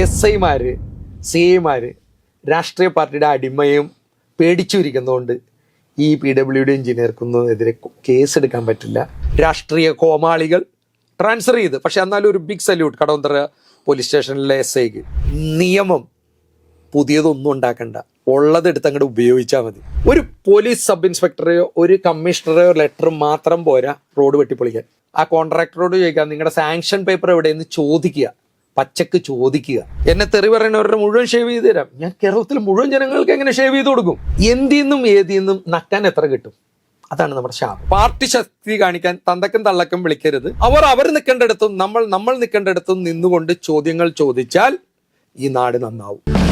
S ഐമാർ C ഐമാർ രാഷ്ട്രീയ പാർട്ടിയുടെ അടിമയും പേടിച്ചുരിക്കുന്നതുകൊണ്ട് ഈ പി ഡബ്ല്യു ഡി എഞ്ചിനീയർക്കൊന്നും എതിരെ കേസ് എടുക്കാൻ പറ്റില്ല. രാഷ്ട്രീയ കോമാളികൾ ട്രാൻസ്ഫർ ചെയ്ത് പക്ഷെ എന്നാലും ഒരു ബിഗ് സല്യൂട്ട് കടവന്ത്ര പോലീസ് സ്റ്റേഷനിലെ എസ് ഐക്ക്. നിയമം പുതിയതൊന്നും ഉണ്ടാക്കണ്ട. ഉള്ളതെടുത്ത് അങ്ങോട്ട് ഉപയോഗിച്ചാൽ മതി. ഒരു പോലീസ് സബ് ഇൻസ്പെക്ടറെയോ ഒരു കമ്മീഷണറെയോ ലെറ്റർ മാത്രം പോരാ റോഡ് വെട്ടിപ്പൊളിക്കാൻ. ആ കോൺട്രാക്ടറോട് ചോദിക്കാം നിങ്ങളുടെ സാങ്ഷൻ പേപ്പർ എവിടെയെന്ന് ചോദിക്കുക. പച്ചക്ക് ചോദിക്കുക. എന്നെ തെറി പറയുന്നവരുടെ മുഴുവൻ ഷേവ് ചെയ്ത് തരാം. ഞാൻ കേരളത്തിലെ മുഴുവൻ ജനങ്ങൾക്ക് എങ്ങനെ ഷേവ് ചെയ്ത് കൊടുക്കും? എന്തിന്നും ഏതിന്നും നക്കാൻ എത്ര കിട്ടും? അതാണ് നമ്മുടെ ശാപം. പാർട്ടി ശക്തി കാണിക്കാൻ തന്തക്കും തള്ളക്കും വിളിക്കരുത്. അവർ അവർ നിൽക്കേണ്ടിടത്തും നമ്മൾ നമ്മൾ നിൽക്കേണ്ടിടത്തും നിന്നുകൊണ്ട് ചോദ്യങ്ങൾ ചോദിച്ചാൽ ഈ നാട് നന്നാവും.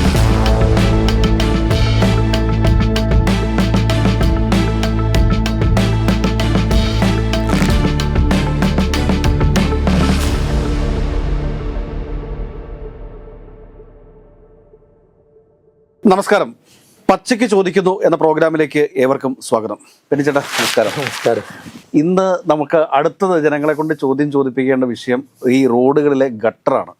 നമസ്കാരം. പച്ചയ്ക്ക് ചോദിക്കുന്നു എന്ന പ്രോഗ്രാമിലേക്ക് ഏവർക്കും സ്വാഗതം. പെരിച്ചേട്ടാ നമസ്കാരം. നമസ്കാരം. ഇന്ന് നമുക്ക് അടുത്തത് ജനങ്ങളെ കൊണ്ട് ചോദ്യം ചോദിപ്പിക്കേണ്ട വിഷയം ഈ റോഡുകളിലെ ഗട്ടറാണ്.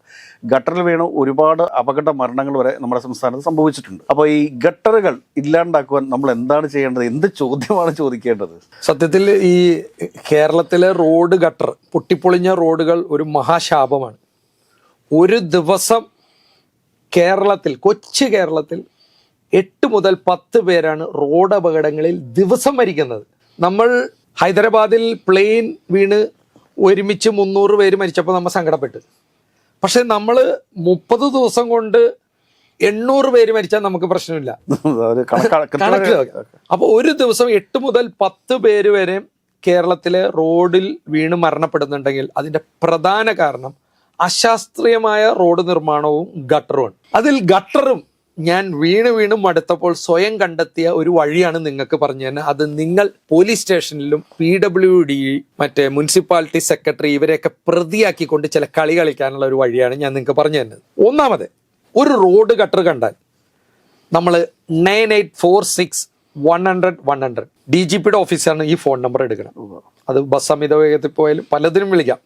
ഗട്ടറിൽ വീണ് ഒരുപാട് അപകട മരണങ്ങൾ വരെ നമ്മുടെ സംസ്ഥാനത്ത് സംഭവിച്ചിട്ടുണ്ട്. അപ്പോൾ ഈ ഗട്ടറുകൾ ഇല്ലാണ്ടാക്കുവാൻ നമ്മൾ എന്താണ് ചെയ്യേണ്ടത്? എന്ത് ചോദ്യമാണ് ചോദിക്കേണ്ടത്? സത്യത്തിൽ ഈ കേരളത്തിലെ റോഡ് ഗട്ടർ പൊട്ടിപ്പൊളിഞ്ഞ റോഡുകൾ ഒരു മഹാശാപമാണ്. ഒരു ദിവസം കേരളത്തിൽ കൊച്ചു കേരളത്തിൽ എട്ട് മുതൽ പത്ത് പേരാണ് റോഡ് അപകടങ്ങളിൽ ദിവസം മരിക്കുന്നത്. നമ്മൾ ഹൈദരാബാദിൽ പ്ലെയിൻ വീണ് ഒരുമിച്ച് മുന്നൂറ് പേര് മരിച്ചപ്പോൾ നമ്മൾ സങ്കടപ്പെട്ടു. പക്ഷെ നമ്മൾ മുപ്പത് ദിവസം കൊണ്ട് എണ്ണൂറ് പേര് മരിച്ചാൽ നമുക്ക് പ്രശ്നമില്ല. അപ്പോൾ ഒരു ദിവസം എട്ട് മുതൽ പത്ത് പേര് വരെ കേരളത്തിലെ റോഡിൽ വീണ് മരണപ്പെടുന്നുണ്ടെങ്കിൽ അതിന്റെ പ്രധാന കാരണം അശാസ്ത്രീയമായ റോഡ് നിർമ്മാണവും ഗട്ടറുമാണ് അതിൽ ഗട്ടറും ഞാൻ വീണ് വീണ് മടുത്തപ്പോൾ സ്വയം കണ്ടെത്തിയ ഒരു വഴിയാണ് നിങ്ങൾക്ക് പറഞ്ഞു തന്നെ അത് നിങ്ങൾ പോലീസ് സ്റ്റേഷനിലും പി ഡബ്ല്യു ഡി മറ്റേ മുനിസിപ്പാലിറ്റി സെക്രട്ടറി ഇവരെയൊക്കെ പ്രതിയാക്കിക്കൊണ്ട് ചില കളി കളിക്കാനുള്ള ഒരു വഴിയാണ് ഞാൻ നിങ്ങൾക്ക് പറഞ്ഞു തന്നത് ഒന്നാമത് ഒരു റോഡ് കട്ടർ കണ്ടാൽ നമ്മൾ nine eight four six one hundred one hundred D G പിയുടെ ഓഫീസാണ് ഈ ഫോൺ നമ്പർ എടുക്കണം. അത് ബസ് അമിത വേഗത്തിൽ പോയാലും പലതിനും വിളിക്കാം.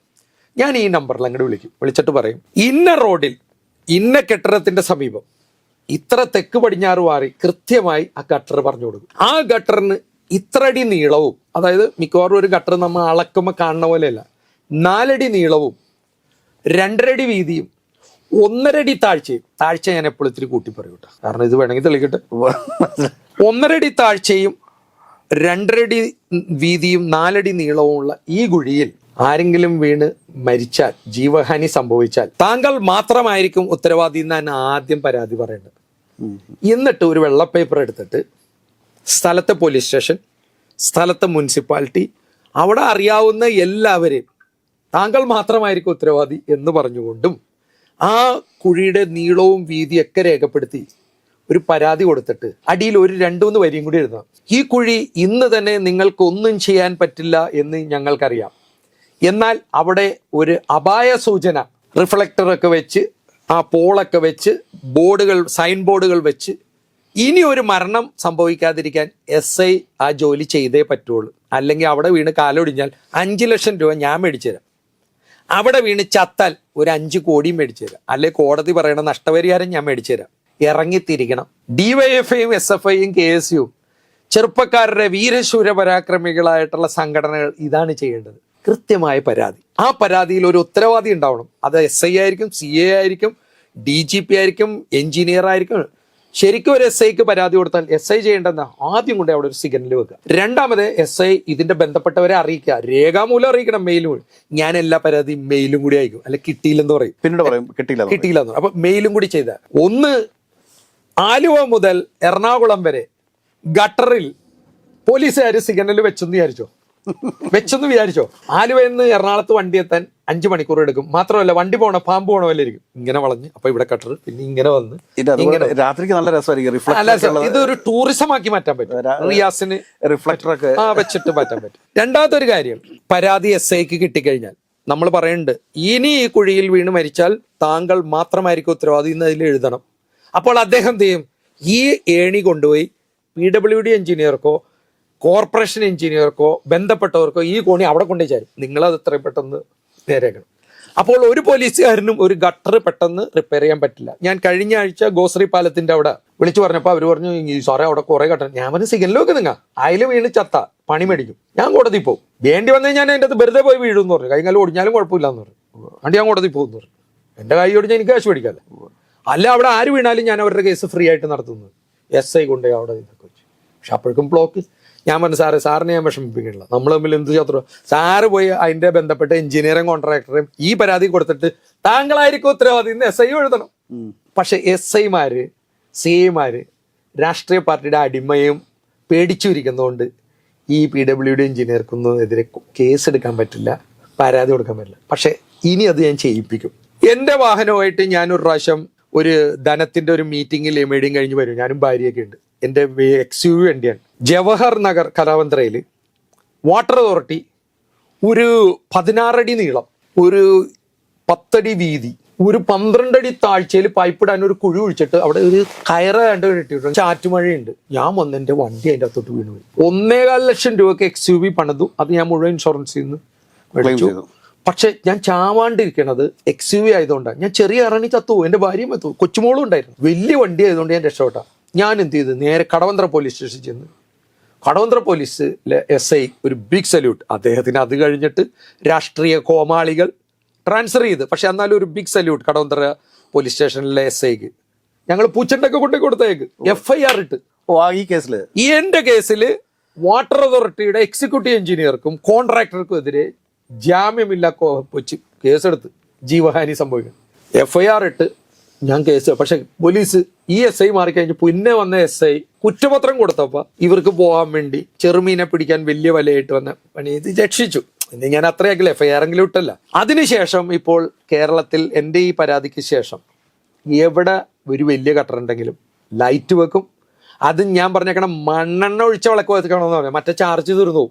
ഞാൻ ഈ നമ്പറിൽ അങ്ങോട്ട് വിളിക്കും. വിളിച്ചിട്ട് പറയും ഇന്ന റോഡിൽ ഇന്ന കെട്ടിടത്തിന്റെ സമീപം ഇത്ര തെക്ക് പടിഞ്ഞാറ് മാറി കൃത്യമായി ആ ഗട്ടർ പറഞ്ഞു കൊടുക്കും. ആ ഗട്ടറിന് ഇത്രടി നീളവും അതായത് മിക്കവാറും ഒരു ഗട്ടർ നമ്മൾ അളക്കുമ്പോൾ കാണുന്ന പോലെയല്ല നാലടി നീളവും രണ്ടരടി വീതിയും ഒന്നരടി താഴ്ചയും. താഴ്ച ഞാൻ എപ്പോഴും ഇത്തിരി കൂട്ടി പറയൂ കേട്ടോ. കാരണം ഇത് വേണമെങ്കിൽ തെളിക്കട്ടെ ഒന്നരടി താഴ്ചയും രണ്ടരടി വീതിയും നാലടി നീളവുമുള്ള ഈ കുഴിയിൽ ആരെങ്കിലും വീണ് മരിച്ചാൽ ജീവഹാനി സംഭവിച്ചാൽ താങ്കൾ മാത്രമായിരിക്കും ഉത്തരവാദി എന്നാണ് ആദ്യം പരാതി പറയേണ്ടത്. എന്നിട്ട് ഒരു വെള്ള പേപ്പർ എടുത്തിട്ട് സ്ഥലത്തെ പോലീസ് സ്റ്റേഷൻ സ്ഥലത്തെ മുനിസിപ്പാലിറ്റി അവിടെ അറിയാവുന്ന എല്ലാവരെയും താങ്കൾ മാത്രമായിരിക്കും ഉത്തരവാദി എന്ന് പറഞ്ഞുകൊണ്ടും ആ കുഴിയുടെ നീളവും വീതിയൊക്കെ രേഖപ്പെടുത്തി ഒരു പരാതി കൊടുത്തിട്ട് അടിയിൽ ഒരു രണ്ടു മൂന്ന് വരിയും കൂടി എഴുതാം ഈ കുഴി ഇന്ന് തന്നെ നിങ്ങൾക്ക് ഒന്നും ചെയ്യാൻ പറ്റില്ല എന്ന് ഞങ്ങൾക്കറിയാം. എന്നാൽ അവിടെ ഒരു അപായ സൂചന റിഫ്ലക്ടറൊക്കെ വെച്ച് ആ പോളൊക്കെ വെച്ച് ബോർഡുകൾ സൈൻ ബോർഡുകൾ വെച്ച് ഇനി ഒരു മരണം സംഭവിക്കാതിരിക്കാൻ എസ് ഐ ആ ജോലി ചെയ്തേ പറ്റുള്ളൂ. അല്ലെങ്കിൽ അവിടെ വീണ് കാലൊടിഞ്ഞാൽ അഞ്ച് ലക്ഷം രൂപ ഞാൻ മേടിച്ചു തരാം. അവിടെ വീണ് ചത്താൽ ഒരു അഞ്ച് കോടിയും മേടിച്ചു തരാം. അല്ലെ കോടതി പറയണ നഷ്ടപരിഹാരം ഞാൻ മേടിച്ചു തരാം. ഇറങ്ങിത്തിരിക്കണം. ഡിവൈഎഫ്ഐയും എസ് എഫ് ഐയും കെ എസ് യുവും ചെറുപ്പക്കാരുടെ വീരശൂര പരാക്രമികളായിട്ടുള്ള സംഘടനകൾ ഇതാണ് ചെയ്യേണ്ടത്. കൃത്യമായ പരാതി. ആ പരാതിയിൽ ഒരു ഉത്തരവാദി ഉണ്ടാവണം. അത് എസ് ഐ ആയിരിക്കും സി എ ആയിരിക്കും ഡി ജി പി ആയിരിക്കും എഞ്ചിനീയർ ആയിരിക്കും. ശരിക്കും ഒരു എസ് ഐക്ക് പരാതി കൊടുത്താൽ എസ് ഐ ചെയ്യേണ്ടെന്ന് ആദ്യം കൊണ്ട് അവിടെ ഒരു സിഗ്നൽ വെക്കുക. രണ്ടാമത് എസ് ഐ ഇതിന്റെ ബന്ധപ്പെട്ടവരെ അറിയിക്കുക. രേഖാമൂലം അറിയിക്കണം മെയിലും ഞാൻ എല്ലാ പരാതിയും മെയിലും കൂടി അയക്കും. അല്ലെ കിട്ടിയില്ലെന്ന് പറയും. പിന്നീട് പറയും കിട്ടിയില്ല കിട്ടിയില്ല എന്ന് പറയും. അപ്പൊ മെയിലും കൂടി ചെയ്ത ഒന്ന് ആലുവ മുതൽ എറണാകുളം വരെ ഗട്ടറിൽ പോലീസുകാർ സിഗ്നൽ വെച്ചെന്ന് വിചാരിച്ചോ? വെച്ചെന്ന് വിചാരിച്ചോ. ആലുവയിൽ നിന്ന് എറണാകുളത്ത് വണ്ടി എത്താൻ അഞ്ചു മണിക്കൂർ എടുക്കും. മാത്രമല്ല വണ്ടി പോണ പാമ്പ് പോണ പോലെ ഇരിക്കും. ഇങ്ങനെ വളഞ്ഞ്. അപ്പൊ ഇവിടെ കട്ടർ പിന്നെ ഇങ്ങനെ വന്ന് ഇങ്ങനെ രാത്രിക്ക് നല്ല രസമായിരിക്കും. ഇത് ഒരു ടൂറിസം ആക്കി മാറ്റാൻ പറ്റും. റിയാസിന് റിഫ്ലക്ടർ ഒക്കെ ആ വെച്ചിട്ട് മാറ്റാൻ പറ്റും. രണ്ടാമത്തെ ഒരു കാര്യം പരാതി എസ് ഐക്ക് കിട്ടിക്കഴിഞ്ഞാൽ. നമ്മൾ പറയുന്നുണ്ട് ഇനി ഈ കുഴിയിൽ വീണ് മരിച്ചാൽ താങ്കൾ മാത്രമായിരിക്കും ഉത്തരവാദി എന്ന് അതിൽ എഴുതണം. അപ്പോൾ അദ്ദേഹം ചെയ്യും? ഈ ഏണി കൊണ്ടുപോയി പി ഡബ്ല്യു ഡി എഞ്ചിനീയർക്കോ കോർപ്പറേഷൻ എഞ്ചിനീയർക്കോ ബന്ധപ്പെട്ടവർക്കോ ഈ കോണി അവിടെ കൊണ്ടേ ചേരും. നിങ്ങളത് എത്രയും പെട്ടെന്ന് നേരെയാക്കണം. അപ്പോൾ ഒരു പോലീസുകാരനും ഒരു ഗട്ടർ പെട്ടെന്ന് റിപ്പയർ ചെയ്യാൻ പറ്റില്ല. ഞാൻ കഴിഞ്ഞ ആഴ്ച ഗോശ്രീ പാലത്തിന്റെ അവിടെ വിളിച്ചു പറഞ്ഞപ്പോൾ അവർ പറഞ്ഞു "ഈ സാറേ അവിടെ കുറെ ഘട്ടം ഞാൻ പറഞ്ഞു സിഗ്നലൊക്കെ നിങ്ങൾ അതിൽ വീണ് ചത്ത പണി മേടിക്കും. ഞാൻ കോടതി പോകും വേണ്ടി വന്നു ഞാൻ എന്റെ അത് വെറുതെ പോയി വീഴും എന്ന് പറഞ്ഞു. കൈകാലം ഓടിഞ്ഞാലും കുഴപ്പമില്ല എന്ന് പറഞ്ഞു. അണ്ടി ഞാൻ കോടതി പോകും എന്ന് പറഞ്ഞു. എന്റെ കൈ ഓടിഞ്ഞാൽ എനിക്ക് കാശ് മേടിക്കാതെ അല്ല അവിടെ ആര് വീണാലും ഞാൻ അവരുടെ കേസ് ഫ്രീ ആയിട്ട് നടത്തുന്നത് എസ് ഐ കൊണ്ടുപോയി അവിടെ ഇതൊക്കെ വെച്ചു. പക്ഷെ അപ്പോഴേക്കും ബ്ലോക്ക് ഞാൻ പറഞ്ഞു സാറേ സാറിനെ ഞാൻ വിഷമിപ്പിക്കണില്ല നമ്മൾ തമ്മിൽ എന്ത് ശത്രു സാറ് പോയി അതിന്റെ ബന്ധപ്പെട്ട എഞ്ചിനീയറും കോൺട്രാക്ടറും ഈ പരാതി കൊടുത്തിട്ട് താങ്കളായിരിക്കും ഉത്തരവാദി എന്ന് എസ് ഐ എഴുതണം. പക്ഷെ എസ് ഐമാര് സി ഐമാര് രാഷ്ട്രീയ പാർട്ടിയുടെ അടിമയും പേടിച്ചിരിക്കുന്നതുകൊണ്ട് ഈ പി ഡബ്ല്യു ഡി എഞ്ചിനീയർക്കൊന്നും എതിരെ കേസ് എടുക്കാൻ പറ്റില്ല പരാതി കൊടുക്കാൻ പറ്റില്ല. പക്ഷെ ഇനി അത് ഞാൻ ചെയ്യിപ്പിക്കും. എന്റെ വാഹനമായിട്ട് ഞാൻ ഒരു പ്രാവശ്യം ഒരു ധനത്തിന്റെ ഒരു മീറ്റിംഗിൽ മീഡിയം കഴിഞ്ഞ് വരും. ഞാനും ഭാര്യയൊക്കെ ഉണ്ട് എന്റെ എക്സ് യു വണ്ടിയാണ് ജവഹർ നഗർ കലാവന്ത്രയിൽ വാട്ടർ അതോറിറ്റി ഒരു പതിനാറടി നീളം ഒരു പത്തടി വീതി ഒരു പന്ത്രണ്ടടി താഴ്ചയിൽ പൈപ്പിടാൻ ഒരു കുഴി ഒഴിച്ചിട്ട് അവിടെ ഒരു കയറ് കണ്ട് ഇട്ടിട്ടുണ്ട് ചാറ്റുമഴയുണ്ട്. ഞാൻ വന്ന് എന്റെ വണ്ടി അതിന്റെ അകത്തോട്ട് വീണു പോയി. ഒന്നേകാൽ ലക്ഷം രൂപയ്ക്ക് എക്സ് യു വി പണിതു. അത് ഞാൻ മുഴുവൻ ഇൻഷുറൻസിൽ നിന്ന് മേടിച്ചു. പക്ഷെ ഞാൻ ചാവാണ്ടിരിക്കണത് എക്സ് യു വി ആയതുകൊണ്ടാണ്. ഞാൻ ചെറിയ ഇറങ്ങി ചത്തു. എന്റെ ഭാര്യയും എത്തു കൊച്ചുമോളും ഉണ്ടായിരുന്നു. വലിയ വണ്ടി ആയതുകൊണ്ട് ഞാൻ രക്ഷപ്പെട്ട. ഞാൻ എന്ത് ചെയ്തു? നേരെ കടവന്ത്ര പോലീസ് സ്റ്റേഷനിൽ ചെന്ന്. കടവന്ത്ര പോലീസിലെ എസ് ഐ ഒരു ബിഗ് സല്യൂട്ട് അദ്ദേഹത്തിന് അത് കഴിഞ്ഞിട്ട് രാഷ്ട്രീയ കോമാളികൾ ട്രാൻസ്ഫർ ചെയ്ത്. പക്ഷെ എന്നാലും ഒരു ബിഗ് സല്യൂട്ട് കടവന്ത്ര പോലീസ് സ്റ്റേഷനിലെ എസ് ഐക്ക് ഞങ്ങൾ പൂച്ചണ്ടൊക്കെ കൊണ്ടു കൊടുത്തേക്ക്. എഫ് ഐ ആർ ഇട്ട്. ഓ ആ ഈ കേസിൽ ഈ എന്റെ കേസിൽ വാട്ടർ അതോറിറ്റിയുടെ എക്സിക്യൂട്ടീവ് എഞ്ചിനീയർക്കും കോൺട്രാക്ടർക്കും എതിരെ ജാമ്യമില്ല വെച്ച് കേസെടുത്ത് ജീവഹാനി സംഭവിക്കുന്നു. എഫ് ഐ ആർ ഇട്ട് ഞാൻ കേസ് പക്ഷെ പോലീസ് ഈ എസ് ഐ മാറിക്കഴിഞ്ഞ് പിന്നെ വന്ന എസ് ഐ കുറ്റപത്രം കൊടുത്തപ്പോ ഇവർക്ക് പോകാൻ വേണ്ടി ചെറുമീനെ പിടിക്കാൻ വലിയ വലയായിട്ട് വന്ന പണി ഇത് രക്ഷിച്ചു. ഇനി ഞാൻ അത്രയാക്കില്ല എഫ് ഐ ആർ എങ്കിലും ഇട്ടല്ല. അതിനുശേഷം ഇപ്പോൾ കേരളത്തിൽ എന്റെ ഈ പരാതിക്ക് ശേഷം എവിടെ ഒരു വലിയ കട്ടറുണ്ടെങ്കിലും ലൈറ്റ് വെക്കും. അത് ഞാൻ പറഞ്ഞേക്കണം മണ്ണെണ്ണ ഒഴിച്ച വിളക്ക് വെക്കണമെന്ന് പറയാം മറ്റേ ചാർജ് തീർന്നു.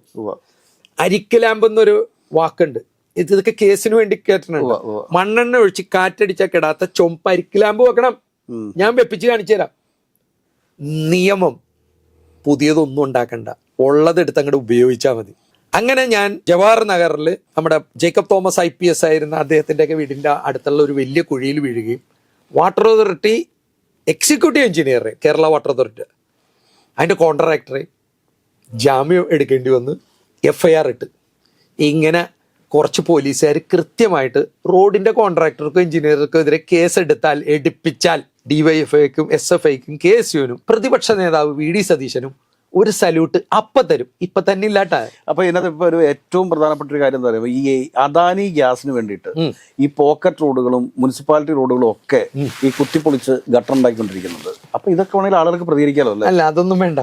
അരിക്ക് ലാമ്പ് എന്നൊരു വാക്കുണ്ട്. ഇത് ഇതൊക്കെ കേസിന് വേണ്ടി കേട്ടിട്ടുണ്ട്. മണ്ണെണ്ണ ഒഴിച്ച് കാറ്റടിച്ചാൽ കിടാത്ത ചൊമ്പ് അരിക്ക് ലാമ്പ് വെക്കണം. ഞാൻ വെപ്പിച്ച് കാണിച്ചു തരാം. നിയമം പുതിയതൊന്നും ഉണ്ടാക്കണ്ട. ഉള്ളതെടുത്ത് അങ്ങോട്ട് ഉപയോഗിച്ചാൽ മതി. അങ്ങനെ ഞാൻ ജവഹർ നഗറിൽ നമ്മുടെ Jacob Thomas I P S ആയിരുന്ന അദ്ദേഹത്തിന്റെയൊക്കെ വീടിന്റെ അടുത്തുള്ള ഒരു വലിയ കുഴിയിൽ വീഴുകയും water authority executive engineer Kerala water authority അതിന്റെ കോൺട്രാക്ടറെ ജാമ്യം എടുക്കേണ്ടി വന്ന് എഫ് ഐ ആർ ഇട്ട്. ഇങ്ങനെ കുറച്ച് പോലീസുകാർ കൃത്യമായിട്ട് റോഡിന്റെ കോൺട്രാക്ടർക്കും എഞ്ചിനീയർക്കും എതിരെ കേസെടുത്താൽ എടുപ്പിച്ചാൽ ഡിവൈഎഫ്ഐക്കും എസ് എഫ് ഐക്കും കെ എസ് യുവിനും പ്രതിപക്ഷ നേതാവ് വി ഡി സതീശനും ഒരു സല്യൂട്ട് അപ്പൊ തരും. ഇപ്പൊ തന്നെ ഇല്ലാട്ട. അപ്പൊ ഇതിനകത്ത് ഇപ്പൊ ഒരു ഏറ്റവും പ്രധാനപ്പെട്ട ഒരു കാര്യം എന്താ പറയുക? ഈ അദാനി ഗ്യാസിന് വേണ്ടിയിട്ട് ഈ പോക്കറ്റ് റോഡുകളും മുനിസിപ്പാലിറ്റി റോഡുകളും ഒക്കെ ഈ കുത്തിപ്പൊളിച്ച് ഗട്ടർ ഉണ്ടാക്കിക്കൊണ്ടിരിക്കുന്നത് അപ്പൊ ഇതൊക്കെ വേണമെങ്കിൽ ആളുകൾക്ക് പ്രതികരിക്കാലോ അല്ല? അതൊന്നും വേണ്ട.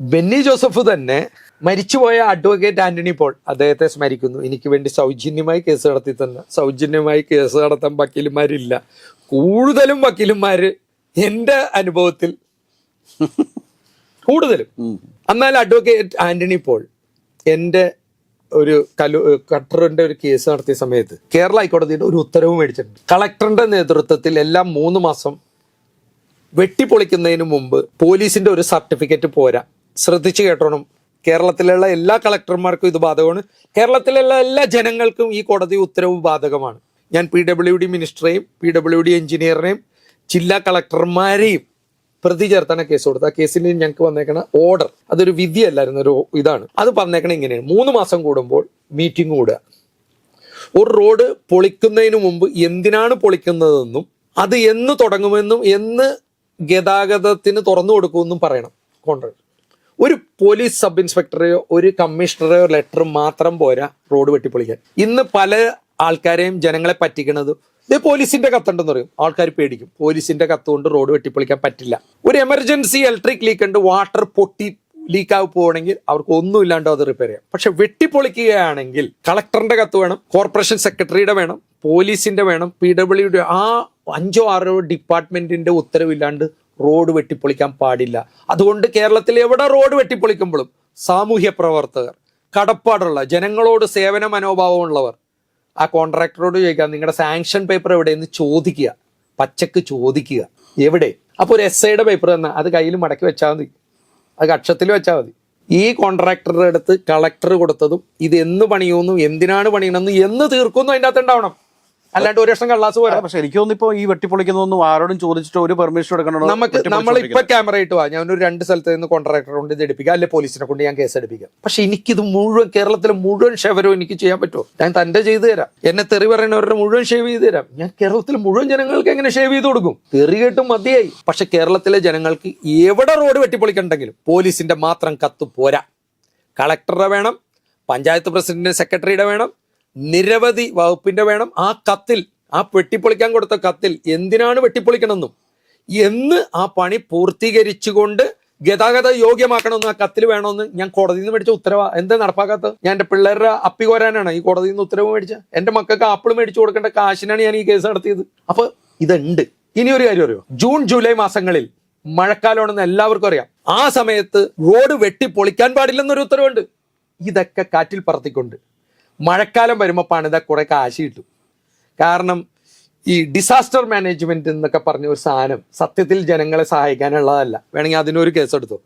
ബെന്നി ജോസഫ് തന്നെ മരിച്ചുപോയ അഡ്വക്കേറ്റ് ആന്റണി പോൾ അദ്ദേഹത്തെ സ്മരിക്കുന്നു. എനിക്ക് വേണ്ടി സൗജന്യമായി കേസ് നടത്തി തന്നെ സൗജന്യമായി കേസ് നടത്താൻ വക്കീലുമാരില്ല കൂടുതലും വക്കീലന്മാര് എന്റെ അനുഭവത്തിൽ കൂടുതലും. എന്നാൽ അഡ്വക്കേറ്റ് ആന്റണി പോൾ എന്റെ ഒരു കലു കട്ടറിന്റെ ഒരു കേസ് നടത്തിയ സമയത്ത് കേരള ഹൈക്കോടതിയുടെ ഒരു ഉത്തരവ് മേടിച്ചിട്ടുണ്ട്. കളക്ടറിന്റെ നേതൃത്വത്തിൽ എല്ലാം മൂന്ന് മാസം വെട്ടിപ്പൊളിക്കുന്നതിന് മുമ്പ് പോലീസിന്റെ ഒരു സർട്ടിഫിക്കറ്റ് പോരാ. ശ്രദ്ധിച്ചു കേട്ടോണം. കേരളത്തിലുള്ള എല്ലാ കളക്ടർമാർക്കും ഇത് ബാധകമാണ്. കേരളത്തിലുള്ള എല്ലാ ജനങ്ങൾക്കും ഈ കോടതി ഉത്തരവ് ബാധകമാണ്. ഞാൻ പി ഡബ്ല്യു ഡി മിനിസ്റ്ററെയും പി ഡബ്ല്യു ഡി എഞ്ചിനീയറിനെയും ജില്ലാ കളക്ടർമാരെയും പ്രതി ചേർത്താണ് കേസ് കൊടുത്തത്. ആ കേസിൽ ഞങ്ങൾക്ക് വന്നേക്കണ ഓർഡർ അതൊരു വിധി അല്ലായിരുന്നു ഒരു ഇതാണ്. അത് വന്നേക്കണ ഇങ്ങനെയാണ്. മൂന്ന് മാസം കൂടുമ്പോൾ മീറ്റിംഗ് കൂടുക. ഒരു റോഡ് പൊളിക്കുന്നതിന് മുമ്പ് എന്തിനാണ് പൊളിക്കുന്നതെന്നും അത് എന്ന് തുടങ്ങുമെന്നും എന്ന് ഗതാഗതത്തിന് തുറന്നു കൊടുക്കുമെന്നും പറയണം. കോൺട്രാക്ട് ഒരു പോലീസ് സബ് ഇൻസ്പെക്ടറെയോ ഒരു കമ്മീഷണറെയോ ലെറ്റർ മാത്രം പോരാ റോഡ് വെട്ടിപ്പൊളിക്കാൻ. ഇന്ന് പല ആൾക്കാരെയും ജനങ്ങളെ പറ്റിക്കണത്. ഇത് പോലീസിന്റെ കത്തുണ്ടെന്ന് പറയും. ആൾക്കാർ പേടിക്കും. പോലീസിന്റെ കത്ത് കൊണ്ട് റോഡ് വെട്ടിപ്പൊളിക്കാൻ പറ്റില്ല. ഒരു എമർജൻസി ഇലക്ട്രിക് ലീക്ക് ഉണ്ട്. വാട്ടർ പൊട്ടി ലീക്ക് ആയി പോകണമെങ്കിൽ അവർക്ക് ഒന്നും ഇല്ലാണ്ടോ അത് റിപ്പയർ ചെയ്യാം. പക്ഷെ വെട്ടിപ്പൊളിക്കുകയാണെങ്കിൽ കളക്ടറിന്റെ കത്ത് വേണം കോർപ്പറേഷൻ സെക്രട്ടറിയുടെ വേണം പോലീസിന്റെ വേണം പി ഡബ്ല്യുടെ ആ അഞ്ചോ ആറോ ഡിപ്പാർട്ട്മെന്റിന്റെ ഉത്തരവില്ലാണ്ട് റോഡ് വെട്ടിപ്പൊളിക്കാൻ പാടില്ല. അതുകൊണ്ട് കേരളത്തിൽ എവിടെ റോഡ് വെട്ടിപ്പൊളിക്കുമ്പോഴും സാമൂഹ്യ പ്രവർത്തകർ കടപ്പാടുള്ള ജനങ്ങളോട് സേവന മനോഭാവമുള്ളവർ ആ കോൺട്രാക്ടറോട് ചോദിക്കുക നിങ്ങളുടെ സാങ്ഷൻ പേപ്പർ എവിടെയെന്ന് ചോദിക്കുക. പച്ചക്ക് ചോദിക്കുക. എവിടെ? അപ്പോൾ ഒരു എസ് ഐയുടെ പേപ്പർ തന്നെ അത് കയ്യിൽ മടക്കി വെച്ചാൽ മതി. അത് കക്ഷത്തിൽ വെച്ചാൽ മതി. ഈ കോൺട്രാക്ടറുടെ അടുത്ത് കളക്ടർ കൊടുത്തതും ഇത് എന്ന് പണിയുന്നു എന്തിനാണ് പണിയണമെന്ന് എന്ന് തീർക്കുന്നു അതിന്റെ അകത്ത് ഉണ്ടാവണം. അല്ലാണ്ട് ഒരു ലക്ഷം കള്ളാസ് പോരാ. പക്ഷെ എനിക്ക് തോന്നിപ്പോ ഈ വെട്ടിപ്പൊളിക്കുന്നൊന്നും ആരോടും ചോദിച്ചിട്ട് ഒരു പെർമിഷൻ എടുക്കണോ നമുക്ക് നമ്മൾ ഇപ്പൊ ക്യാമറ ഇട്ട് വാ. ഞാൻ ഒരു രണ്ട് സ്ഥലത്ത് നിന്ന് കോൺട്രാക്ടറെ കൊണ്ട് ഇത് എടുപ്പിക്കാം. അല്ലെ പോലീസിനെ കൊണ്ട് ഞാൻ കേസ് എടുപ്പിക്കാം. പക്ഷെ എനിക്കിത് മുഴുവൻ കേരളത്തിലെ മുഴുവൻ ഷെവരും എനിക്ക് ചെയ്യാൻ പറ്റുമോ? ഞാൻ തന്റെ ചെയ്തു തരാം. എന്നെ തെറി പറയുന്നവരുടെ മുഴുവൻ ഷേവ് ചെയ്തു തരാം. ഞാൻ കേരളത്തിലെ മുഴുവൻ ജനങ്ങൾക്ക് എങ്ങനെ ഷേവ് ചെയ്ത് കൊടുക്കും? തെറി കേട്ടും മതിയായി. പക്ഷെ കേരളത്തിലെ ജനങ്ങൾക്ക് എവിടെ റോഡ് വെട്ടിപ്പൊളിക്കണ്ടെങ്കിലും പോലീസിന്റെ മാത്രം കത്ത് പോരാ. കളക്ടറുടെ വേണം പഞ്ചായത്ത് പ്രസിഡന്റിന്റെ സെക്രട്ടറിയുടെ വേണം നിരവധി വകുപ്പിന്റെ വേണം ആ കത്തിൽ ആ വെട്ടിപ്പൊളിക്കാൻ കൊടുത്ത കത്തിൽ എന്തിനാണ് വെട്ടിപ്പൊളിക്കണമെന്നും? എന്ന് ആ പണി പൂർത്തീകരിച്ചുകൊണ്ട് ഗതാഗത യോഗ്യമാക്കണമെന്ന് ആ കത്തിൽ വേണമെന്ന് ഞാൻ കോടതിയിൽ നിന്ന് മേടിച്ച ഉത്തരവാ എന്താ നടപ്പാക്കാത്തത്? ഞാൻ എന്റെ പിള്ളേരുടെ അപ്പി കോരാനാണ്. ഈ കോടതിയിൽ നിന്ന് ഉത്തരവ് മേടിച്ച എന്റെ മക്കൾക്ക് ആപ്പിൾ മേടിച്ചു കൊടുക്കേണ്ട കാശിനാണ് ഞാൻ ഈ കേസ് നടത്തിയത്. അപ്പൊ ഇതുണ്ട്. ഇനി ഒരു കാര്യം അറിയോ? ജൂൺ ജൂലൈ മാസങ്ങളിൽ മഴക്കാലമാണെന്ന് എല്ലാവർക്കും അറിയാം. ആ സമയത്ത് റോഡ് വെട്ടി പൊളിക്കാൻ പാടില്ലെന്നൊരു ഉത്തരവുണ്ട്. ഇതൊക്കെ കാറ്റിൽ പറത്തിക്കൊണ്ട്. മഴക്കാലം വരുമ്പോൾ പണിത കുറെ കാശ് കിട്ടും. കാരണം ഈ ഡിസാസ്റ്റർ മാനേജ്മെന്റ് എന്നൊക്കെ പറഞ്ഞ ഒരു സാധനം സത്യത്തിൽ ജനങ്ങളെ സഹായിക്കാനുള്ളതല്ല. വേണമെങ്കിൽ അതിനൊരു കേസ് എടുത്തു.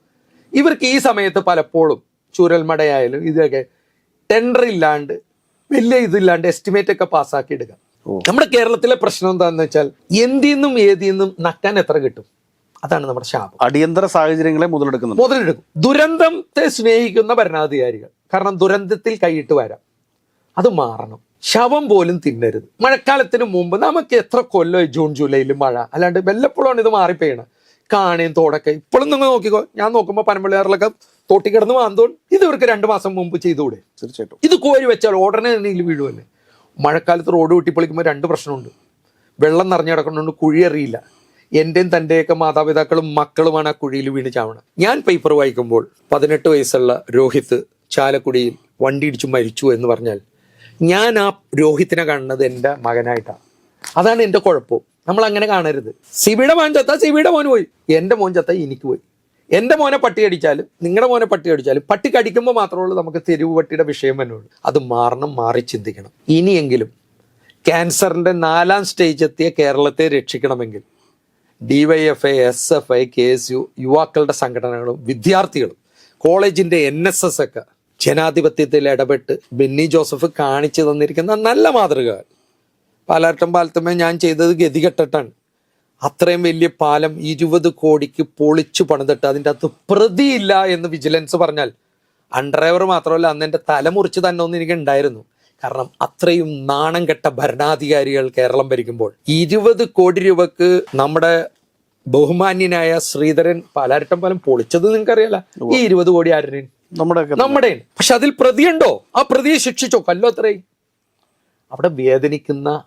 ഇവർക്ക് ഈ സമയത്ത് പലപ്പോഴും ചുരൽമടയായാലും ഇതൊക്കെ ടെൻഡർ ഇല്ലാണ്ട് വലിയ ഇതില്ലാണ്ട് എസ്റ്റിമേറ്റ് ഒക്കെ പാസ്സാക്കി എടുക്കാം. നമ്മുടെ കേരളത്തിലെ പ്രശ്നം എന്താണെന്ന് വെച്ചാൽ എന്തിന്നും ഏതിന്നും നക്കാൻ എത്ര കിട്ടും? അതാണ് നമ്മുടെ ശാപം. അടിയന്തര സാഹചര്യങ്ങളെ മുതലെടുക്കുന്നത് മുതലെടുക്കും. ദുരന്തത്തെ സ്നേഹിക്കുന്ന ഭരണാധികാരികൾ. കാരണം ദുരന്തത്തിൽ കൈയിട്ട് വരാം. അത് മാറണം. ശവം പോലും തിന്നരുത്. മഴക്കാലത്തിന് മുമ്പ് നമുക്ക് എത്ര കൊല്ലം ജൂൺ ജൂലൈയിൽ മഴ. അല്ലാണ്ട് വല്ലപ്പോഴാണ് ഇത് മാറിപ്പോയണം കാണേം തോടൊക്കെ. ഇപ്പോഴും നിങ്ങൾ നോക്കിക്കോ. ഞാൻ നോക്കുമ്പോൾ പനമ്പിള്ളേറിലൊക്കെ തോട്ടി കിടന്ന് വാന്തോണ്ട് ഇത് ഇവർക്ക് രണ്ട് മാസം മുമ്പ് ചെയ്തുകൂടെ തീർച്ചയായിട്ടും. ഇത് കോരി വെച്ചാൽ ഉടനെ തന്നെ ഇതിൽ വീഴുമല്ലേ മഴക്കാലത്ത് റോഡ് വെട്ടിപ്പൊളിക്കുമ്പോൾ രണ്ട് പ്രശ്നമുണ്ട്. വെള്ളം നിറഞ്ഞു കിടക്കുന്നുണ്ട് കുഴിയറിയില്ല എന്റെയും തന്റെയൊക്കെ മാതാപിതാക്കളും മക്കളുമാണ് ആ കുഴിയിൽ വീണ് ചാവണം ഞാൻ പേപ്പർ വായിക്കുമ്പോൾ പതിനെട്ട് വയസ്സുള്ള രോഹിത് ചാലക്കുടിയിൽ വണ്ടി ഇടിച്ചു മരിച്ചു എന്ന് പറഞ്ഞാൽ ഞാൻ ആ രോഹിത്തിനെ കാണുന്നത് എന്റെ മകനായിട്ടാണ്. അതാണ് എന്റെ കുഴപ്പം. നമ്മൾ അങ്ങനെ കാണരുത്. സിബിയുടെ മോൻ ചത്ത സിബിയുടെ മോന് പോയി. എന്റെ മോൻ ചത്ത എനിക്ക് പോയി. എന്റെ മോനെ പട്ടി അടിച്ചാലും നിങ്ങളുടെ മോനെ പട്ടി അടിച്ചാലും പട്ടി കടിക്കുമ്പോൾ മാത്രമേ ഉള്ളൂ നമുക്ക് തെരുവ് പട്ടിയുടെ വിഷയം തന്നെ ഉള്ളൂ അത് മാറണം മാറി ചിന്തിക്കണം. ഇനിയെങ്കിലും ക്യാൻസറിന്റെ നാലാം സ്റ്റേജ് എത്തിയ കേരളത്തെ രക്ഷിക്കണമെങ്കിൽ DYFI S F I K S U യുവാക്കളുടെ സംഘടനകളും വിദ്യാർത്ഥികളും കോളേജിന്റെ എൻ എസ് എസ് ഒക്കെ ജനാധിപത്യത്തിൽ ഇടപെട്ട് ബെന്നി ജോസഫ് കാണിച്ചു തന്നിരിക്കുന്ന നല്ല മാതൃകകൾ. പാലാട്ടം പാലത്തമ്മ ഞാൻ ചെയ്തത് ഗതികെട്ടിട്ടാണ്. അത്രയും വലിയ പാലം ഇരുപത് കോടിക്ക് പൊളിച്ചു പണിതിട്ട് അതിന്റെ അകത്ത് പ്രതിയില്ല എന്ന് വിജിലൻസ് പറഞ്ഞാൽ അൺഡ്രൈവർ മാത്രമല്ല അന്ന് എന്റെ തല മുറിച്ച് തന്നെ ഒന്നും എനിക്ക് ഉണ്ടായിരുന്നു. കാരണം അത്രയും നാണം കെട്ട ഭരണാധികാരികൾ കേരളം ഭരിക്കുമ്പോൾ ഇരുപത് കോടി രൂപക്ക് നമ്മുടെ ബഹുമാന്യനായ ശ്രീധരൻ പാലാരട്ടം പാലം പൊളിച്ചത് നിങ്ങൾക്കറിയാല? ഈ ഇരുപത് കോടി ആരുടെ നമ്മുടെയൊക്കെ നമ്മുടെ പക്ഷെ അതിൽ പ്രതിയുണ്ടോ? ആ പ്രതിയെ ശിക്ഷിച്ചോ? കല്ലോ അത്രേ അവിടെ വേദനിക്കുന്ന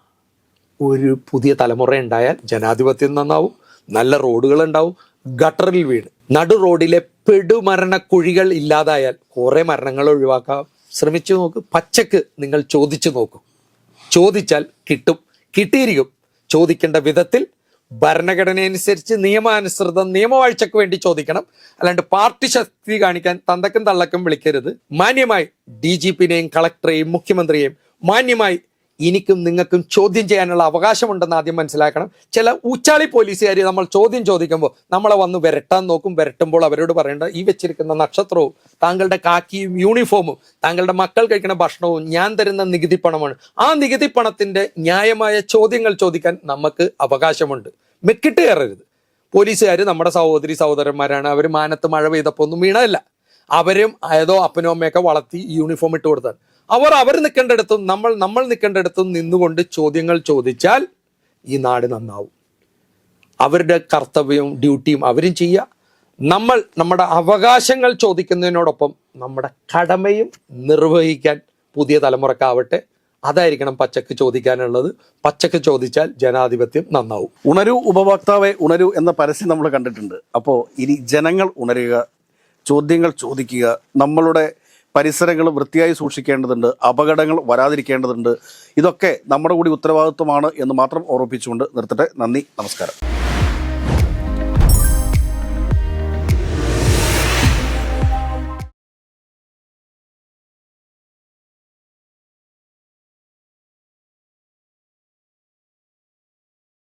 ഒരു പുതിയ തലമുറ ഉണ്ടായാൽ ജനാധിപത്യം നന്നാവും. നല്ല റോഡുകൾ ഉണ്ടാവും. ഗട്ടറിൽ വീണ് നടു റോഡിലെ പെടുമരണ കുഴികൾ ഇല്ലാതായാൽ കുറെ മരണങ്ങൾ ഒഴിവാക്കാം. ശ്രമിച്ചു നോക്ക്. പച്ചക്ക് നിങ്ങൾ ചോദിച്ചു നോക്കൂ. ചോദിച്ചാൽ കിട്ടും. കിട്ടിയിരിക്കും. ചോദിക്കേണ്ട വിധത്തിൽ ഭരണഘടന അനുസരിച്ച് നിയമാനുസൃതം നിയമവാഴ്ചക്ക് വേണ്ടി ചോദിക്കണം. അല്ലാണ്ട് പാർട്ടി ശക്തി കാണിക്കാൻ തന്തക്കും തള്ളക്കും വിളിക്കരുത്. മാന്യമായി ഡി ജി പിനെയും കളക്ടറെയും മുഖ്യമന്ത്രിയെയും മാന്യമായി എനിക്കും നിങ്ങൾക്കും ചോദ്യം ചെയ്യാനുള്ള അവകാശമുണ്ടെന്ന് ആദ്യം മനസ്സിലാക്കണം. ചില ഉച്ചാളി പോലീസുകാർ നമ്മൾ ചോദ്യം ചോദിക്കുമ്പോൾ നമ്മളെ വന്ന് വരട്ടാൻ നോക്കും. വരട്ടുമ്പോൾ അവരോട് പറയേണ്ട ഈ വെച്ചിരിക്കുന്ന നക്ഷത്രവും താങ്കളുടെ കാക്കിയും യൂണിഫോമും താങ്കളുടെ മക്കൾ കഴിക്കുന്ന ഭക്ഷണവും ഞാൻ തരുന്ന നികുതി പണമാണ്. ആ നികുതി പണത്തിന്റെ ന്യായമായ ചോദ്യങ്ങൾ ചോദിക്കാൻ നമുക്ക് അവകാശമുണ്ട്. മെക്കിട്ട് കയറരുത് പോലീസുകാർ നമ്മുടെ സഹോദരി സഹോദരന്മാരാണ്. അവർ മാനത്ത് മഴ പെയ്തപ്പോൾ ഒന്നും വീണതല്ല. അവരും ഏതോ അപ്പനും അമ്മയൊക്കെ വളർത്തി യൂണിഫോം ഇട്ട് കൊടുത്താണ്. അവർ അവർ നിൽക്കേണ്ടിടത്തും നമ്മൾ നമ്മൾ നിൽക്കേണ്ടിടത്തും നിന്നുകൊണ്ട് ചോദ്യങ്ങൾ ചോദിച്ചാൽ ഈ നാട് നന്നാവും. അവരുടെ കർത്തവ്യവും ഡ്യൂട്ടിയും അവരും ചെയ്യുക. നമ്മൾ നമ്മുടെ അവകാശങ്ങൾ ചോദിക്കുന്നതിനോടൊപ്പം നമ്മുടെ കടമയും നിർവഹിക്കാൻ പുതിയ തലമുറക്കാവട്ടെ. അതായിരിക്കണം പച്ചക്ക് ചോദിക്കാനുള്ളത്. പച്ചക്ക് ചോദിച്ചാൽ ജനാധിപത്യം നന്നാവും. ഉണരൂ ഉപഭോക്താവെ ഉണരൂ എന്ന പരസ്യം നമ്മൾ കണ്ടിട്ടുണ്ട്. അപ്പോൾ ഇനി ജനങ്ങൾ ഉണരുക ചോദ്യങ്ങൾ ചോദിക്കുക നമ്മളുടെ പരിസരങ്ങൾ വൃത്തിയായി സൂക്ഷിക്കേണ്ടതുണ്ട് അപകടങ്ങൾ വരാതിരിക്കേണ്ടതുണ്ട് ഇതൊക്കെ നമ്മുടെ കൂടി ഉത്തരവാദിത്വമാണ് എന്ന് മാത്രം ഓർമ്മിപ്പിച്ചുകൊണ്ട് നിർത്തട്ടെ. നന്ദി നമസ്കാരം.